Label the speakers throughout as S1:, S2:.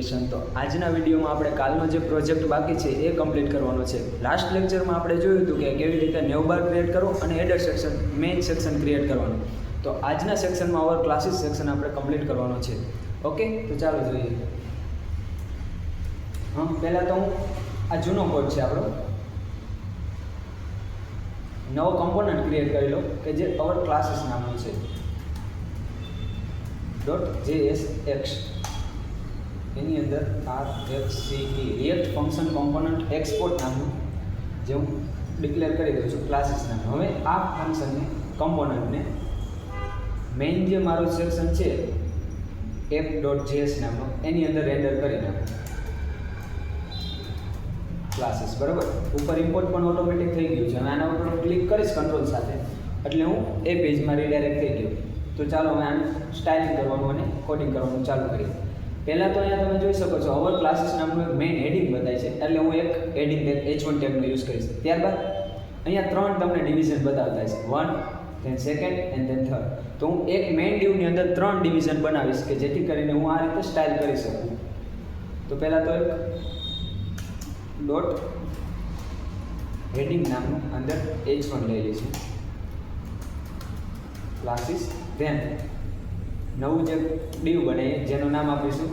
S1: Education તો આજના વિડીયોમાં આપણે કાલનો જે પ્રોજેક્ટ બાકી છે એ કમ્પ્લીટ કરવાનો છે. લાસ્ટ લેક્ચરમાં આપણે જોયું હતું કે કેવી રીતે નેવ બાર ક્રિએટ કરો અને header section main section create કરવાનું. તો આજના સેક્શનમાં અવર ક્લાસીસ સેક્શન આપણે કમ્પ્લીટ કરવાનો છે. ઓકે તો ચાલો જોઈએ. હા, પહેલાં તો હું આ જૂનો કોડ છે આપણો. નવો કમ્પોનન્ટ ક્રિએટ કરી લો, કે જે અવર ક્લાસીસ નામનું છે. ડોટ જે એસ એક્સ એની અંદર R F C E react function component export નામનું જે હું ડિક્લેર કરી દઉં છું ક્લાસીસ નામ હવે આ ફંક્શનને કમ્પોનન્ટને મેઇન જે મારું સેક્શન છે એપ ડોટ જીએસ નામનો, એની અંદર રેન્ડર કરી નાખું. ક્લાસીસ બરાબર? ઉપર ઇમ્પોર્ટ પણ ઓટોમેટિક થઈ ગયું છે. હવે આના ઉપર ક્લિક કરીશ કંટ્રોલ સાથે. એટલે હું એ પેજમાં રીડાયરેક્ટ થઈ ગયો. તો ચાલો હવે આનું સ્ટાઇલિંગ કરવાનું અને કોડિંગ કરવાનું ચાલુ કરીએ. પહેલાં તો અહીંયા તમે જોઈ શકો છો, અવર ક્લાસીસ નામનું એક મેઇન હેડિંગ બતાય છે. એટલે હું એક હેડિંગ એચ વન ટેબનો યુઝ કરીશ. ત્યારબાદ અહીંયા ત્રણ તમને ડિવિઝન બતાવતા છે one then second and then third તો હું એક મેઇન ડીવની અંદર ત્રણ ડિવિઝન બનાવીશ કે જેથી કરીને હું આ રીતે સ્ટાઇલ કરી શકું. તો પહેલાં તો એક ડોટ હેડિંગ નામનું અંદર એચ વન લઈ લઈશું. ક્લાસીસ ધેન નવું જે ડીવ બને, જેનું નામ આપીશું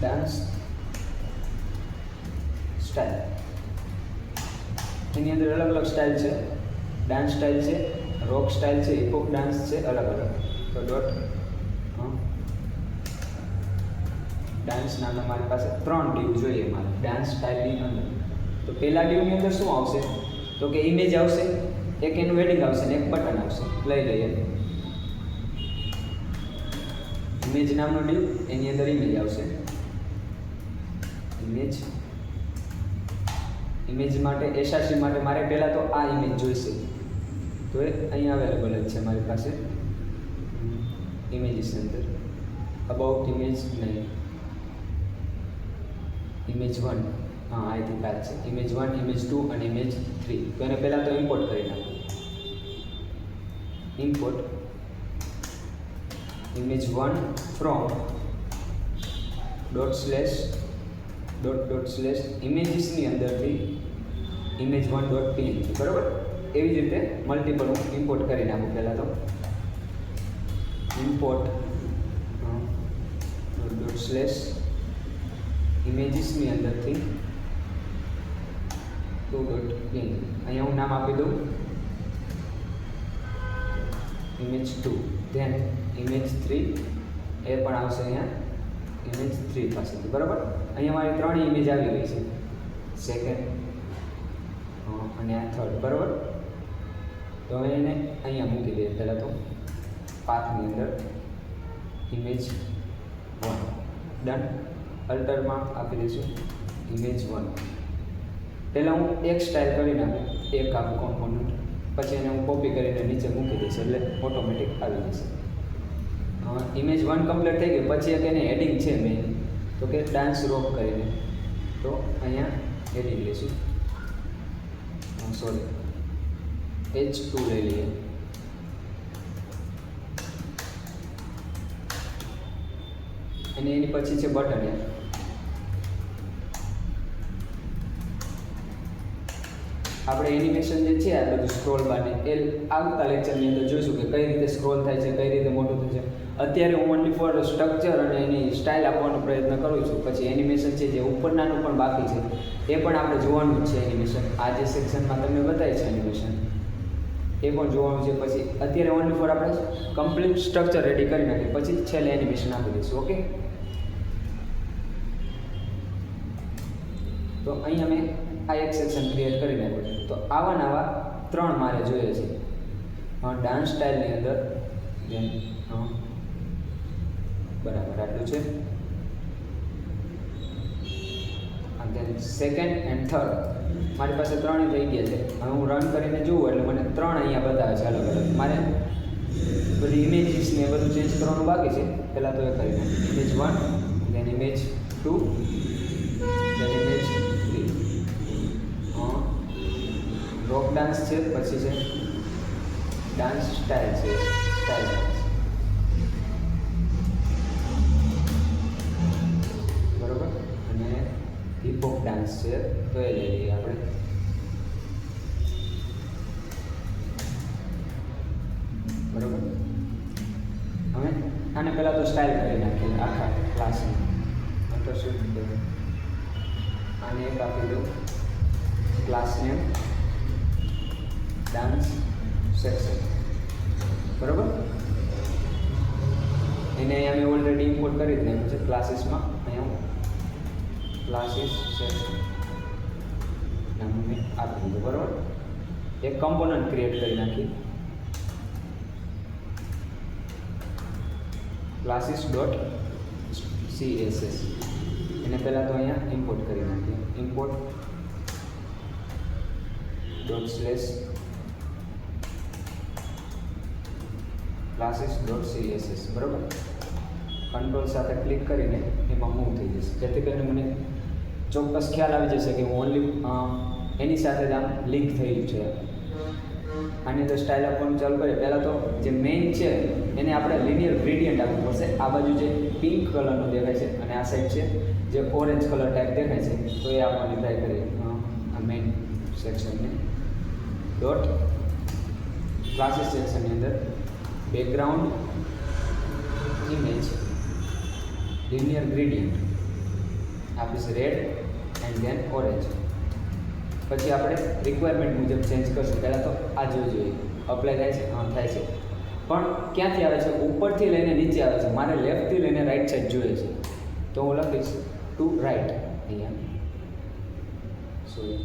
S1: ડાન્સ સ્ટાઇલ એની અંદર અલગ અલગ સ્ટાઇલ છે. ડાન્સ સ્ટાઇલ છે રોક સ્ટાઇલ છે હિપોપ ડાન્સ છે, અલગ અલગ. તો ડોટ ડાન્સ નામના મારી પાસે ત્રણ ડીવ જોઈએ મારે. ડાન્સ સ્ટાઇલની અંદર. તો પહેલા ડીવની અંદર શું આવશે? તો કે ઇમેજ આવશે, એક એનું વેડિંગ આવશે ને એક બટન આવશે. લઈ લઈએ. ઇમેજ નામનો ડીવ એની અંદર ઇમેજ આવશે. ઇમેજ ઇમેજ માટે એસઆરસી માટે મારે પહેલાં તો આ ઇમેજ જોઈશે. તો એ અહીંયા અવેલેબલ જ છે મારી પાસે. ઇમેજીસ અંદર. અબાઉટ ઇમેજ નહીં ઇમેજ વન હા આઈ થિંક છે. ઇમેજ વન ઇમેજ ટુ અને ઇમેજ થ્રી તો એને પહેલાં તો ઇમ્પોર્ટ કરી નાખો. Import image one from dot slash dot dot slash ઇમેજીસની અંદરથી ઇમેજ વન ડોટ પીએનજી બરાબર? એવી જ રીતે મલ્ટિપલ હું ઇમ્પોર્ટ કરી નાખું પહેલાં તો. ઇમ્પોર્ટ ડોટ ડોટ સ્લેશ ઇમેજીસની અંદરથી ટુ ડોટ ઇન અહીંયા હું નામ આપી દઉં. Image two then image three એ પણ આવશે અહીંયા. ઇમેજ થ્રી પાસેથી, બરાબર? અહીંયા મારી ત્રણ ઇમેજ આવી ગઈ છે. સેકન્ડ અને આ થર્ડ બરાબર? તો હવે એને અહીંયા મૂકી દઈએ પહેલાં તો. પાથની અંદર. ઇમેજ વન ડન અલ્ટરમાં આપી દઈશું. ઇમેજ વન પહેલાં હું એક સ્ટાઇલ કરી નાખું, એક આખું કોમ્પોનન્ટ પછી એને હું કોપી કરીને નીચે મૂકી દઈશ એટલે ઓટોમેટિક આવી જશે. ઇમેજ વન કમ્પ્લીટ થઈ ગઈ પછી એક એને હેડિંગ છે મેઇન તો કે ડાન્સ રોક કરીને. તો અહીંયા હેડિંગ લઈશું. સોરી એચ ટુ લઈ લઈએ. અને એની પછી છે બટન એ. આપણે એનિમેશન જે છે આ બધું સ્ક્રોલ બારને એ આવતા લેક્ચરની અંદર જોઈશું કે કઈ રીતે સ્ક્રોલ થાય છે, કઈ રીતે મોટું થાય છે. અત્યારે હું ઓનલી ફોર સ્ટ્રક્ચર અને એની સ્ટાઇલ આપવાનો પ્રયત્ન કરું છું. પછી એનિમેશન છે જે ઉપરનાનું પણ બાકી છે, એ પણ આપણે જોવાનું જ છે એનિમેશન આ જે સેક્શનમાં તમને બતાવે છે એનિમેશન એ પણ જોવાનું છે. પછી અત્યારે ઓનલી ફોર આપણે કમ્પ્લીટ સ્ટ્રક્ચર રેડી કરી નાખીએ. પછી છેલ્લે એનિમેશન આપી દઈશું ઓકે તો અહીં અમે આ એક સેક્શન ક્રિએટ કરી નાખ્યું તો આવા નવા ત્રણ મારે જોઈએ છે. ડાન્સ સ્ટાઇલની અંદર બરાબર આટલું છે. અને સેકન્ડ એન્ડ થર્ડ મારી પાસે ત્રણેય થઈ ગયા છે. હવે હું રન કરીને જોઉં એટલે મને ત્રણ અહીંયા બતાવે છે. અલગ અલગ મારે બધી ઇમેજીસ ને બધું ચેન્જ કરવાનું બાકી છે. પહેલાં તો એ કરી image one then image two then image three rock dance છે, પછી છે ડાન્સ સ્ટાઇલ છે. સ્ટાઇલ ફોક ડાન્સ છે. તો એ લઈ લઈએ આપણે. બરોબર? હવે આને પહેલાં તો સ્ટાઇલ કરી નાખીએ આખા ક્લાસની ફોટોશૂટ કરું આને એક આપી દઉં. ક્લાસ નેમ ડાન્સ સેક્શન બરોબર? એને અહીંયા મેં ઓલરેડી ઇમ્પોર્ટ કરી દીધા છે ક્લાસીસમાં અહીંયા ક્લાસીસ છે. નામ આપી દીધું, બરાબર? એક કમ્પોનન્ટ ક્રિએટ કરી નાખી. ક્લાસીસ ડોટ સીએસએસ એને પહેલાં તો અહીંયા ઇમ્પોર્ટ કરી નાખીએ import dot slash classes dot CSS બરાબર? કંટ્રોલ સાથે ક્લિક કરીને એમાં મૂવ થઈ જશે. જેથી કરીને મને ચોક્કસ ખ્યાલ આવી જશે કે હું ઓનલી એની સાથે જ આમ લિંક થયું છે. આની અંદર સ્ટાઇલ આપવાનું ચાલુ કરીએ. પહેલાં તો જે મેઇન છે, એને આપણે લિનિયર ગ્રેડિયન્ટ આપવું પડશે. આ બાજુ જે પિંક કલરનું દેખાય છે અને આ સાઈડ છે જે ઓરેન્જ કલર ટાઈપ દેખાય છે, તો એ આપવાની ટ્રાય કરીએ. આ મેઇન સેક્શનને ડોટ ક્લાસીસ સેક્શનની અંદર. બેકગ્રાઉન્ડ ઇમેજ લિનિયર ગ્રેડિયન્ટ આપીશ રેડ એન્ડ ધેન ઓરેન્જ પછી આપણે રિક્વાયરમેન્ટ મુજબ ચેન્જ કરશું. પહેલાં તો આ જોવું જોઈએ. અપ્લાય થાય છે? હા, થાય છે. પણ ક્યાંથી આવે છે? ઉપરથી લઈને નીચે આવે છે. મારે લેફ્ટથી લઈને રાઈટ સાઈડ જોઈએ છે. તો હું લખીશ ટુ રાઈટ અહીંયા. સોરી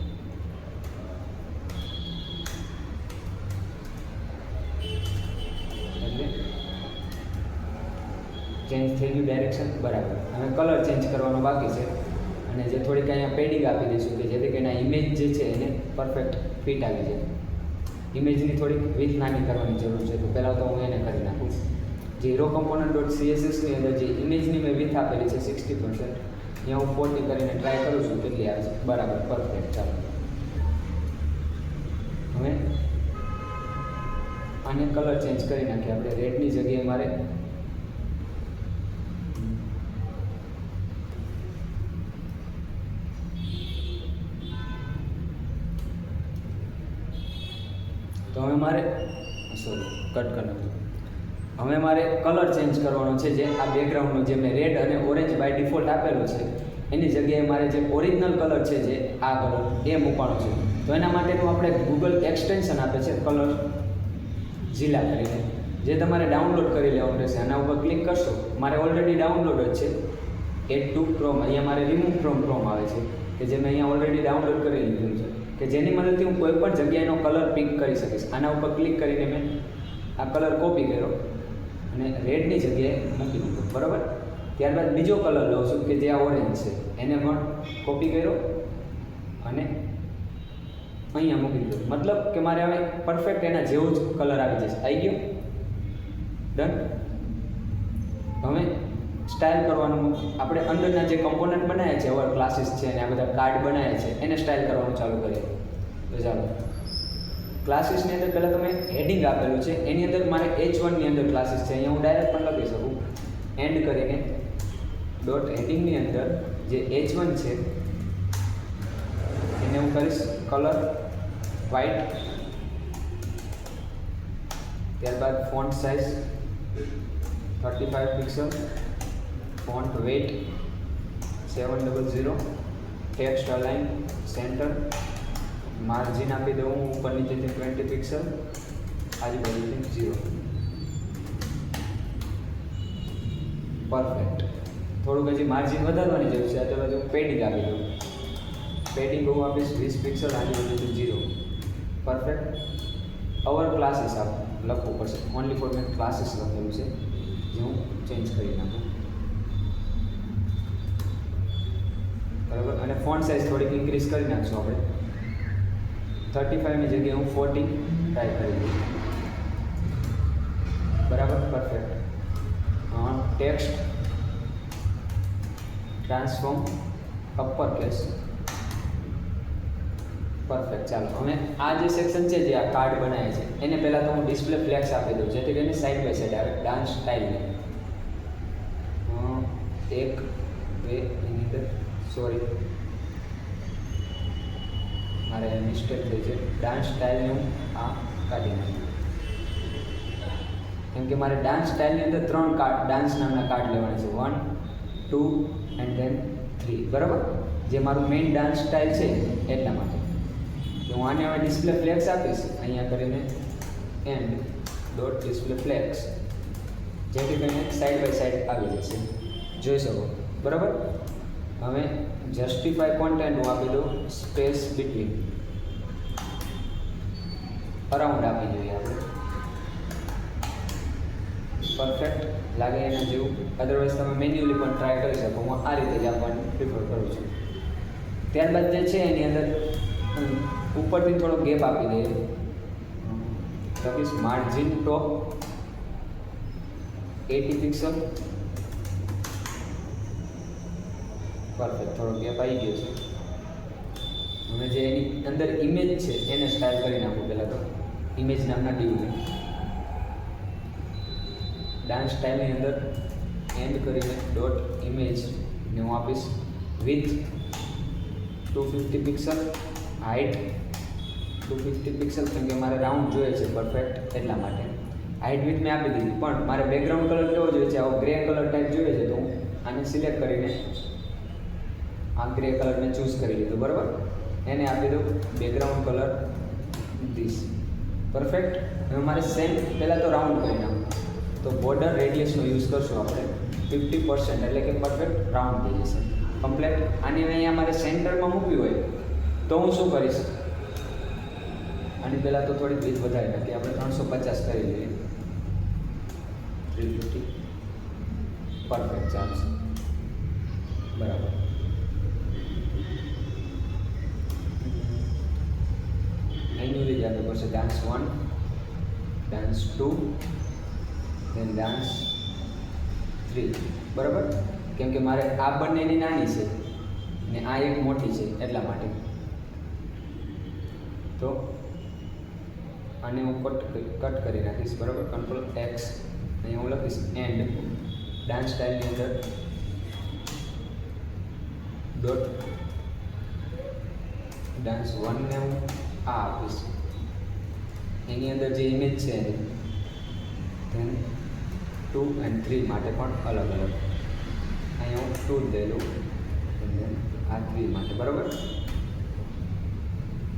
S1: ચેન્જ થઈ ગયું ડાયરેક્શન બરાબર. હવે કલર ચેન્જ કરવાનો બાકી છે. અને જે થોડીક અહીંયા પેડિંગ આપી દઈશું કે જેથી કરીને ઇમેજ જે છે એને પરફેક્ટ ફિટ આવી જાય. ઇમેજની થોડીક વિથ નાની કરવાની જરૂર છે, તો પહેલાં તો હું એને કરી નાખું. હીરો કમ્પોનન્ટ ડોટ સીએસએસની અંદર જે ઇમેજની મેં વિથ આપેલી છે સિક્સટી પર્સન્ટ અહીંયા હું ફોર્ટી કરીને ટ્રાય કરું છું, કેટલી આવે છે? બરાબર પરફેક્ટ ચાલો. હવે આને કલર ચેન્જ કરી નાખીએ. આપણે રેડની જગ્યાએ મારે હવે મારે સોરી કટ કરી હવે મારે કલર ચેન્જ કરવાનો છે જે આ બેકગ્રાઉન્ડનો જે મેં રેડ અને ઓરેન્જ બાય ડિફોલ્ટ આપેલો છે, એની જગ્યાએ મારે જે ઓરિજિનલ કલર છે જે આ કલર એ મૂકવાનો છે. તો એના માટેનું આપણે ગૂગલ એક્સટેન્શન આપે છે કલર જિલ્લા કરીને. જે તમારે ડાઉનલોડ કરી લેવાનું રહેશે. આના ઉપર ક્લિક કરશો. મારે ઓલરેડી ડાઉનલોડ જ છે. એડ ટુ ક્રોમ અહીંયા મારે રિમૂવ ફ્રોમ ક્રોમ આવે છે, કે જે મેં અહીંયા ઓલરેડી ડાઉનલોડ કરી લીધું છે. કે જેની મદદથી હું કોઈ પણ જગ્યાએનો કલર પિક કરી શકીશ. આના ઉપર ક્લિક કરીને મેં આ કલર કોપી કર્યો અને રેડની જગ્યાએ મૂકી દીધો. બરાબર? ત્યારબાદ બીજો કલર લઉં છું કે જે આ ઓરેન્જ છે. એને પણ કોપી કર્યો અને અહીંયા મૂકી દીધો. મતલબ કે મારે હવે પરફેક્ટ એના જેવો જ કલર આવી જશે. આવી ગયો? ડન હવે સ્ટાઇલ કરવાનું, આપણે અંદરના જે કમ્પોનન્ટ બનાવ્યા છે અવર ક્લાસીસ છે અને આ બધા કાર્ડ બનાવ્યા છે, એને સ્ટાઇલ કરવાનું ચાલુ કરીએ. તો ચાલો. ક્લાસીસની અંદર પહેલાં તમે હેડિંગ આપેલું છે, એની અંદર મારે એચ વનની અંદર ક્લાસીસ છે, અહીંયા હું ડાયરેક્ટ પણ લખી શકું. એન્ડ કરીને ડોટ હેડિંગની અંદર જે એચ વન છે, એને હું કરીશ કલર વ્હાઇટ ત્યારબાદ font size thirty five pixel font weight seven double zero text align centre. Margin આપી દઉં હું ઉપર નીચેથી ટ્વેન્ટી પિક્સલ આજુબાજુથી ઝીરો પરફેક્ટ થોડુંક હજી માર્જિન વધારવાની જરૂર છે, આ બધું પેડિંગ આપી દઉં. પેડિંગ હું આપીશ, વીસ પિક્સલ આજુબાજુથી ઝીરો પરફેક્ટ અવર ક્લાસીસ આપ લખવું પડશે. ઓનલી ફોર મેં ક્લાસીસ લખેલું છે, જે હું ચેન્જ કરી નાખું. બરાબર? અને ફોન્ટ સાઇઝ થોડીક ઇન્ક્રીઝ કરી નાખશું આપણે. થર્ટી ફાઇવની જગ્યાએ હું ફોર્ટી ટાઈપ કરી દઉં બરાબર? Perfect text transform upper case perfect ચાલો, હવે આ જે સેક્શન છે જે આ કાર્ડ બનાવે છે, એને પહેલાં તો હું ડિસ્પ્લે ફ્લેક્સ આપી દઉં, જેથી કરીને સાઈડ બાય સાઈડ આવે. ડાન્સ સ્ટાઇલને એક, બે સોરી મારે મિસ્ટેક થઈ છે. ડાન્સ સ્ટાઇલનું આ કાઢી નાખ્યું કેમ કે મારે ડાન્સ સ્ટાઇલની અંદર ત્રણ કાર્ડ ડાન્સ નામના કાર્ડ લેવાના છે. One two and then three બરાબર? જે મારું મેઇન ડાન્સ સ્ટાઇલ છે, એટલા માટે. તો હું આને હવે ડિસ્પ્લે ફ્લેક્સ આપીશ. અહીંયા કરીને એન્ડ ડોટ ડિસ્પ્લે ફ્લેક્સ જેથી કરીને સાઈડ બાય સાઈડ આવી જશે. જોઈ શકો? બરાબર? હવે જસ્ટિફાય કોન્ટેન્ટ હું આપી દઉં સ્પેસ બિટવીન અરાઉન્ડ આપી જોઈએ આપણે. પરફેક્ટ લાગે એના જેવું. અદરવાઇઝ તમે મેન્યુઅલી પણ ટ્રાય કરી શકો. હું આ રીતે જ આપવાનું પ્રિફર કરું છું. ત્યારબાદ જે છે એની અંદર ઉપરથી થોડો ગેપ આપી દઈએ. લખીશ margin top eighty pixel perfect થોડો ગેપ આવી ગયો છે. હવે જે એની અંદર ઇમેજ છે, એને સ્ટાઇલ કરી નાખું પહેલાં તો. ઇમેજ નામના ડીવને ડાન્સ સ્ટાઇલની અંદર એન્ડ કરીને ડોટ ઇમેજ ને હું આપીશ. Width two fifty pixel height two fifty pixel કેમ કે મારે રાઉન્ડ જોઈએ છે પરફેક્ટ એટલા માટે. હાઇટ વિથ મેં આપી દીધી, પણ મારે બેકગ્રાઉન્ડ કલર કેવો જોઈએ છે? આવો ગ્રે કલર ટાઈપ જોઈએ છે, તો હું આને સિલેક્ટ કરીને આ ગ્રે કલરને ચૂઝ કરી લીધો, બરાબર? એને આપી દઉં બેકગ્રાઉન્ડ કલર ધીસ પરફેક્ટ હવે મારે સેમ પહેલાં તો રાઉન્ડ કરી નાખું. તો બોર્ડર રેડિયસનો યુઝ કરશું આપણે. ફિફ્ટી પર્સન્ટ એટલે કે પરફેક્ટ રાઉન્ડ થઈ જશે. કમ્પ્લેટ આની અહીંયા મારે સેન્ટરમાં મૂકવી હોય, તો હું શું કરીશ? આની પહેલાં તો થોડીક વિથ વધારે નાખી આપણે ત્રણસો પચાસ કરી લઈએ. થ્રી ફિફ્ટી પરફેક્ટ ચાલશે. બરાબર. મેન્યુઅલી જ આપવું પડશે dance one dance two then dance three બરાબર? કેમ કે મારે આ બંનેની નાની છે ને આ એક મોટી છે એટલા માટે. તો આને હું કટ કટ કરી નાખીશ, બરાબર? કંટ્રોલ એક્સ અહીં હું લખીશ એન્ડ ડાન્સ સ્ટાઇલની અંદર ડોટ ડાન્સ વનને હું આ આપીશ. એની અંદર જે ઇમેજ છે ધેન ટુ એન્ડ થ્રી માટે પણ અલગ અલગ. અહીંયા હું ટુ જ લઈ આ થ્રી માટે, બરાબર?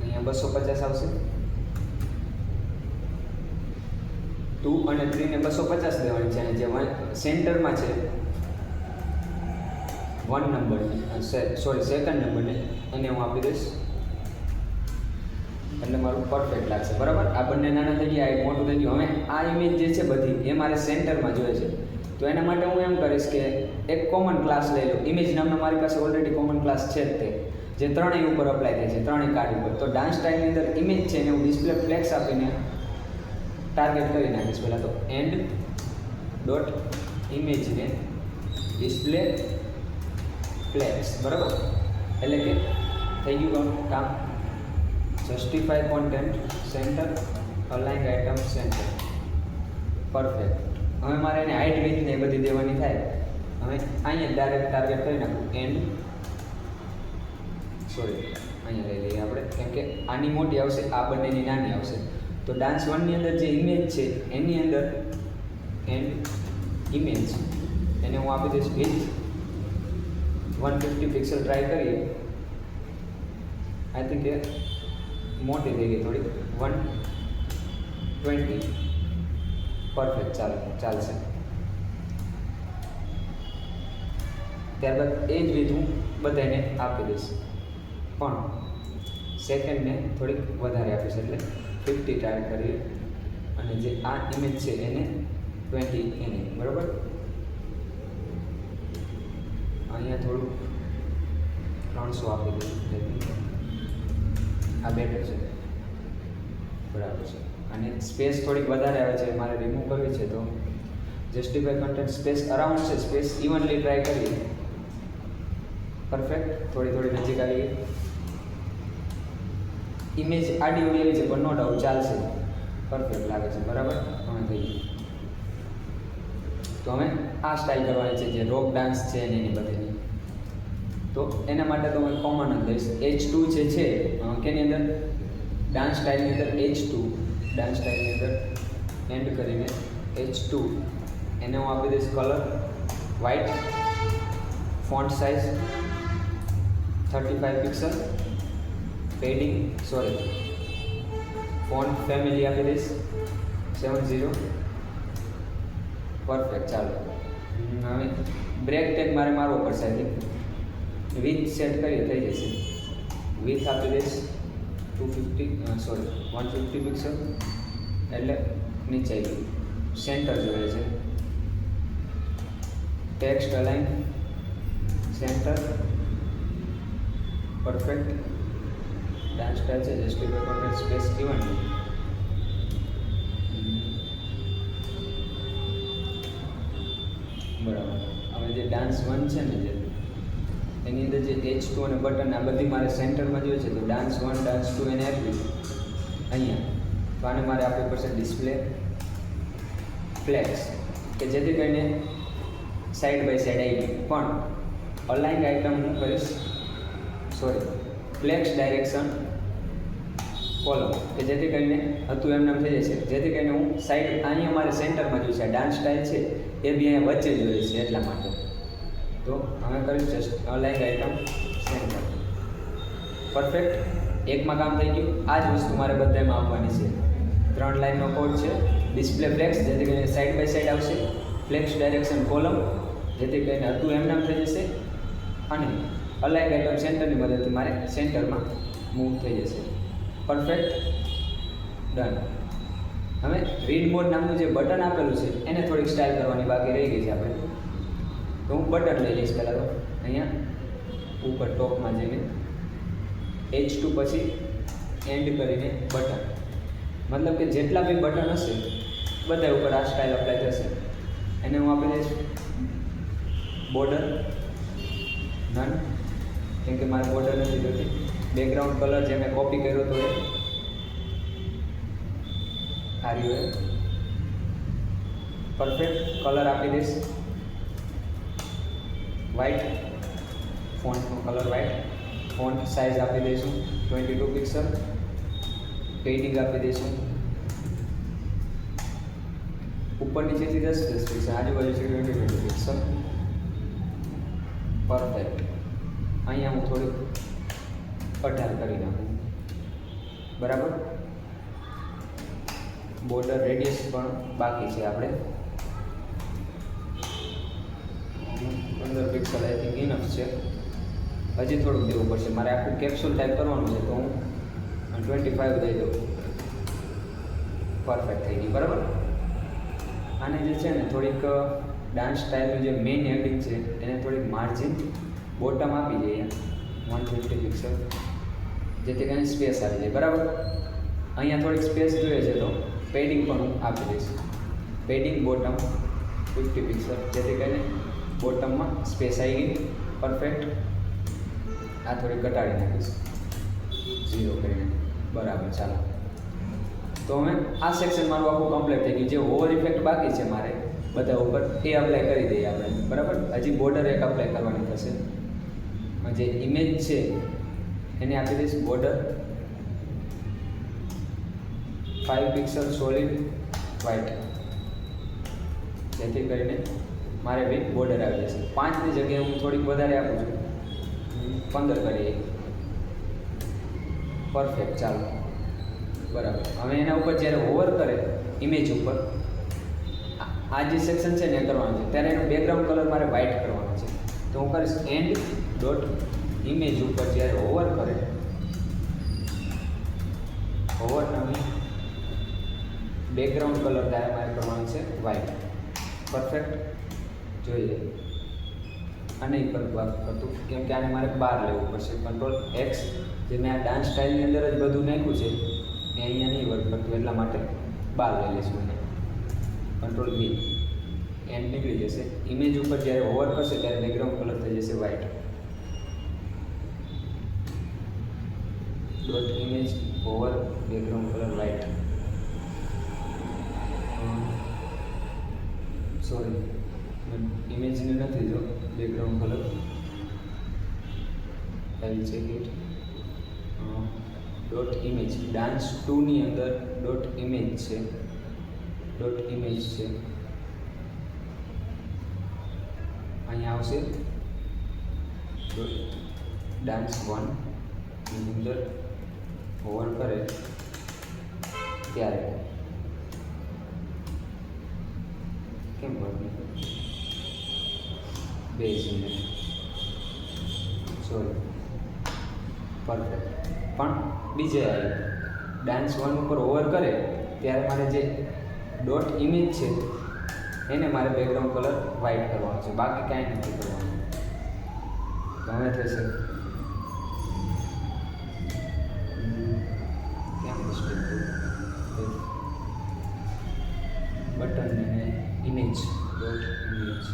S1: અહીંયા બસો પચાસ આવશે. ટુ અને થ્રીને બસો પચાસ લેવાની છે. અને જે વન સેન્ટરમાં છે વન નંબરની સોરી સેકન્ડ નંબરને એને હું આપી દઈશ. એટલે મારું પરફેક્ટ લાગશે. બરાબર? આ બંને નાના થઈ ગયા, એક મોટું થઈ ગયું. હવે આ ઇમેજ જે છે બધી, એ મારે સેન્ટરમાં જોઈએ છે. તો એના માટે હું એમ કરીશ કે એક કોમન ક્લાસ લઈ લો. ઇમેજ નામનો મારી પાસે ઓલરેડી કોમન ક્લાસ છે જ તે. જે ત્રણેય ઉપર અપ્લાય થાય છે, ત્રણેય કાર્ડ ઉપર. તો ડાન્સ સ્ટાઇલની અંદર ઇમેજ છે એને હું ડિસ્પ્લે ફ્લેક્સ આપીને ટાર્ગેટ કરી નાખીશ પહેલાં તો. એન્ડ ડોટ ઇમેજને ડિસ્પ્લે ફ્લેક્સ બરાબર? એટલે કે થઈ ગયું કામ. Justify content centre align item centre perfect હવે મારે એને હાઇટ વિથ ને એ બધી દેવાની થાય. હવે અહીંયા ડાયરેક્ટ ટાર્ગેટ કરી નાખું. એન્ડ સોરી અહીંયા લઈ લઈએ આપણે. કેમ કે આની મોટી આવશે, આ બંનેની નાની આવશે. તો ડાન્સ વનની અંદર જે ઇમેજ છે, એની અંદર એન્ડ ઇમેજ એને હું આપી દઈશ width one fifty pixel try કરીએ. આઈ થિંક મોટી થઈ ગઈ થોડી વન ટ્વેન્ટી પરફેક્ટ ચાલે, ચાલશે. ત્યારબાદ એ જ રીત હું બધાને આપી દઈશ. પણ સેકન્ડને થોડીક વધારે આપીશ એટલે ફિફ્ટી ટ્રાય કરીએ. અને જે આ ઇમેજ છે એને ટ્વેન્ટી એને, બરાબર? અહીંયા થોડુંક ત્રણસો આપી દઈએ આ બેટર છે. બરાબર છે. અને સ્પેસ થોડીક વધારે આવે છે, મારે રિમૂવ કરવી છે, તો જસ્ટિફાઈ કન્ટેન્ટ સ્પેસ અરાઉન્ડ છે સ્પેસ ઇવનલી ટ્રાય કરીએ. પરફેક્ટ થોડી થોડી નજીક આવીએ. ઇમેજ આડી ઉડી આવી છે, પણ નો ડાઉટ ચાલશે. પરફેક્ટ લાગે છે, બરાબર? અમે ગયું. તો અમે આ સ્ટાઇલ કરવાની છે, જે રોક ડાન્સ છે એની બધીની. તો એના માટે તો હું કોમન જ લઈશ. એચ ટુ જે છે કેની અંદર? ડાન્સ સ્ટાઇલની અંદર એચ ટુ ડાન્સ સ્ટાઇલની અંદર એન્ડ કરીને એચ ટુ એને હું આપી દઈશ colour white font size thirty five pixel padding sorry font family આપી દઈશ. સેવન ઝીરો પરફેક્ટ ચાલો. હવે બ્રેક ટેગ મારે મારવો પડશે વિથ સેટ કરીએ, થઈ જશે. વિથ આપી દઈશ. Two fifty sorry one fifty pixel એટલે નીચે સેન્ટર જોઈએ છે. Text align center perfect dance style છે જસ્ટિફાઈ પરફેક્ટ સ્પેસ ઇવન બરાબર. હવે જે ડાન્સ વન છે ને જે એની અંદર જે એચ ટુ અને બટન આ બધી મારે સેન્ટરમાં જોઈએ છે, તો ડાન્સ વન ડાન્સ ટુ એને આપ્યું અહીંયા. તો આને મારે આપવી પડશે ડિસ્પ્લે ફ્લેક્સ કે જેથી કરીને સાઈડ બાય સાઈડ આવી ગઈ પણ અલાઇન્ડ આઇટમ હું કરીશ. સોરી ફ્લેક્સ ડાયરેક્શન કોલમ કે જેથી કરીને હતું એમને થઈ જશે જેથી કરીને હું સાઈડ અહીંયા મારે સેન્ટરમાં જોઈશે ડાન્સ સ્ટાઇલ છે. એ બી અહીંયા વચ્ચે જોઈએ છે એટલા માટે. તો હવે કરીશ just aligned item centre perfect એકમાં કામ થઈ ગયું. આ જ વસ્તુ મારે બધામાં આપવાની છે. ત્રણ લાઇનનો કોડ છે. ડિસ્પ્લે ફ્લેક્સ જેથી કરીને સાઈડ બાય સાઈડ આવશે. ફ્લેક્સ ડાયરેક્શન કોલમ જેથી કરીને હતું એમ નામ થઈ જશે. અને અલાઇન્ડ આઇટમ સેન્ટરની મદદથી મારે સેન્ટરમાં મૂવ થઈ જશે. પરફેક્ટ ડન હવે રીડ મોડ નામનું જે બટન આપેલું છે, એને થોડીક સ્ટાઇલ કરવાની બાકી રહી ગઈ છે આપણે. તો હું બટન લઈ લઈશ પહેલાં તો. અહીંયા ઉપર ટોપમાં જઈને એચ ટુ પછી એન્ડ કરીને બટન મતલબ કે જેટલા બી બટન હશે, બધા ઉપર આ સ્ટાઇલ અપ્લાય થશે. એને હું આપી દઈશ બોર્ડર નન કેમ કે મારે બોર્ડર નથી જોતી બેકગ્રાઉન્ડ કલર જે મેં કોપી કર્યો હતો એ આ એ. પરફેક્ટ કલર આપી દઈશ. વ્હાઈટ ફોન્ટનો કલર વ્હાઈટ ફોન્ટ સાઇઝ આપી દઈશું ટ્વેન્ટી ટુ પિક્સલ પેઇન્ટિંગ આપી દઈશું. ઉપર નીચેથી દસ દસ પિક્સલ આજુબાજુ છે ટ્વેન્ટી ટ્વેન્ટી પિક્સલ પરફેક્ટ અહીંયા હું થોડીક અઢાર કરી નાખું. બરાબર? બોર્ડર રેડિયસ પણ બાકી છે આપણે. પંદર પિક્સલ આઈ થિંક ઇનફ છે. હજી થોડુંક દેવું પડશે. મારે આખું કેપ્સ્યુલ ટાઈપ કરવાનું છે તો હું ટ્વેન્ટી ફાઇવ દઈ દઉં. પરફેક્ટ થઈ ગઈ, બરાબર? આને જે છે ને થોડીક ડાન્સ સ્ટાઇલનું જે મેઇન હેડિંગ છે, એને થોડીક માર્જિન બોટમ આપી દઈએ. વન ફિફ્ટી પિક્સલ જેથી કરીને સ્પેસ આવી જાય, બરાબર? અહીંયા થોડીક સ્પેસ જોઈએ છે તો પેડિંગ પણ હું આપી દઈશ. પેડિંગ બોટમ ફિફ્ટી પિક્સલ જેથી કરીને બોટમમાં સ્પેસ આવી ગઈ. પરફેક્ટ આ થોડી ઘટાડી નાખીશ. ઝીરો કરીને. બરાબર, ચાલો. તો હવે આ સેક્શન મારું આખું કમ્પ્લીટ થઈ ગયું. જે ઓવર ઇફેક્ટ બાકી છે મારે, બધા ઉપર, એ અપ્લાય કરી દઈએ આપણે. બરાબર? હજી બોર્ડર એક અપ્લાય કરવાની થશે. જે ઇમેજ છે, એને આપી દઈશ border five pixel solid white જેથી કરીને મારે વિથ બોર્ડર આવી જશે. પાંચની જગ્યાએ હું થોડીક વધારે આપું છું. પંદર કરીએ. પરફેક્ટ ચાલો. બરાબર. હવે એના ઉપર જ્યારે ઓવર કરે ઇમેજ ઉપર, આ- જે સેક્શન છે ને કરવાનું છે. ત્યારે એનો બેકગ્રાઉન્ડ કલર મારે વ્હાઇટ કરવાનો છે. તો હું કરીશ એન્ડ ડોટ ઇમેજ ઉપર જ્યારે ઓવર કરે ઓવર નવી બેકગ્રાઉન્ડ કલર ત્યારે મારે કરવાનો છે વ્હાઇટ પરફેક્ટ જોઈએ આને પર કરતું કેમ કે આને મારે બહાર લેવું પડશે. કંટ્રોલ એક્સ જે મેં આ ડાન્સ સ્ટાઇલની અંદર જ બધું નાખ્યું છે, એ અહીંયા નહીં વર્ક કરતું, એટલા માટે બહાર લઈ લઈશું કંટ્રોલ બી એન્ડ નીકળી જશે. ઇમેજ ઉપર જ્યારે ઓવર કરશે, ત્યારે બેકગ્રાઉન્ડ કલર થઈ જશે white dot image over background colour white sorry ઇમેજને નથી જો background colour I will check it dot image dance ટુની અંદર ડોટ ઇમેજ છે ડોટ ઇમેજ છે અહીંયા આવશે ડોટ ડાન્સ વનની અંદર હોવર કરે ત્યારે કેમ બને બે મિનિટ સોરી પરફેક્ટ પણ બીજે આવી ડાન્સ વન ઉપર ઓવર કરે, ત્યારે મારે જે ડોટ ઇમેજ છે, એને મારે બેકગ્રાઉન્ડ કલર વ્હાઇટ કરવાનો છે. બાકી કાંઈ નથી કરવાનું. ગમે થશે કેમ મિસ્ટેક બટન અને ઇમેજ ડોટ ઇમેજ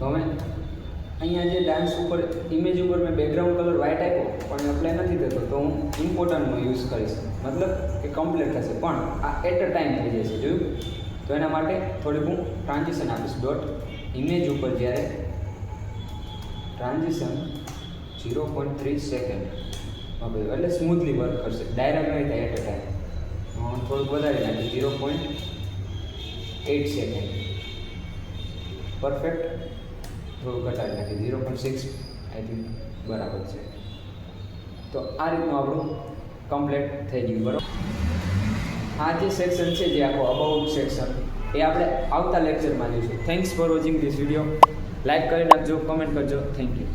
S1: તો હવે અહીંયા જે ડાન્સ ઉપર ઇમેજ ઉપર મેં બેકગ્રાઉન્ડ કલર વ્હાઇટ આપ્યો, પણ એપ્લાય નથી થતો, તો હું ઇમ્પોર્ટન્ટનો યુઝ કરીશ. મતલબ કે કમ્પ્લીટ થશે, પણ આ એટ અ ટાઈમ થઈ જશે, જોયું? તો એના માટે થોડીક હું ટ્રાન્ઝિશન આપીશ. ડોટ ઇમેજ ઉપર જ્યારે transition zero point three second એટલે સ્મૂથલી વર્ક કરશે. ડાયરેક્ટ નહીં થાય એટ અ ટાઈમ થોડુંક વધારી નાખીશ. Zero point eight second perfect થોડું ઘટાડી નાખી. Zero point six I think બરાબર છે. તો આ રીતનું આપણું કમ્પ્લીટ થઈ ગયું, બરાબર? આ જે સેક્શન છે, જે આખો અબાઉટ સેક્શન એ આપણે આવતા લેક્ચરમાં જોઈશું. Thanks for watching this video like કરી નાખજો કમેન્ટ કરજો. Thank you